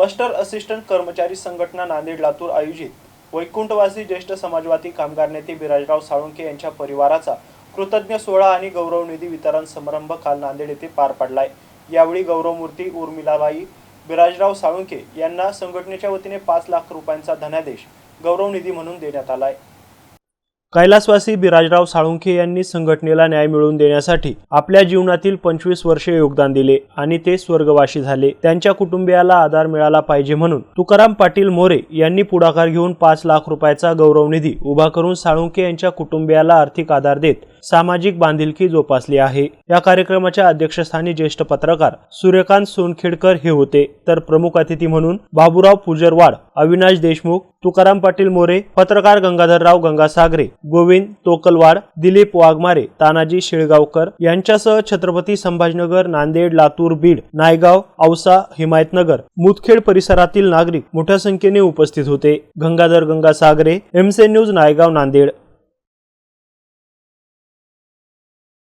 Master assistant कर्मचारी संघटना नांदेड लातूर आयोजित वैकुंठवासी ज्येष्ठ समाजवादी कामगार नेते बिराजराव साळुंके यांच्या परिवाराचा कृतज्ञ सोहळा आणि गौरव निधी वितरण समारंभ काल नांदेड येथे पार पडलाय. यावेळी गौरवमूर्ती उर्मिलाबाई बिराजराव साळुंके यांना संघटनेच्या वतीने पाच लाख रुपयांचा धनादेश गौरवनिधी म्हणून देण्यात आलाय. कैलासवासी बिराजराव साळुंखे यांनी संघटनेला न्याय मिळवून देण्यासाठी आपल्या जीवनातील पंचवीस वर्षे योगदान दिले आणि ते स्वर्गवासी झाले. त्यांच्या कुटुंबियाला आधार मिळाला पाहिजे म्हणून तुकाराम पाटील मोरे यांनी पुढाकार घेऊन पाच लाख रुपयाचा गौरव निधी उभा करून साळुंखे यांच्या कुटुंबियाला आर्थिक आधार देत सामाजिक बांधिलकी जोपासली आहे. या कार्यक्रमाच्या अध्यक्षस्थानी ज्येष्ठ पत्रकार सूर्यकांत सोनखेडकर हे होते. तर प्रमुख अतिथी म्हणून बाबूराव पुजरवाड अविनाश देशमुख तुकाराम पाटील मोरे पत्रकार गंगाधरराव गंगासागरे गोविंद तोकलवाड दिलीप वाघमारे तानाजी शेळगावकर यांच्यासह छत्रपती संभाजीनगर नांदेड लातूर बीड नायगाव औसा हिमायतनगर मुदखेड परिसरातील नागरिक मोठ्या संख्येने उपस्थित होते. गंगाधर गंगासागरे एमसे न्यूज नायगाव नांदेड.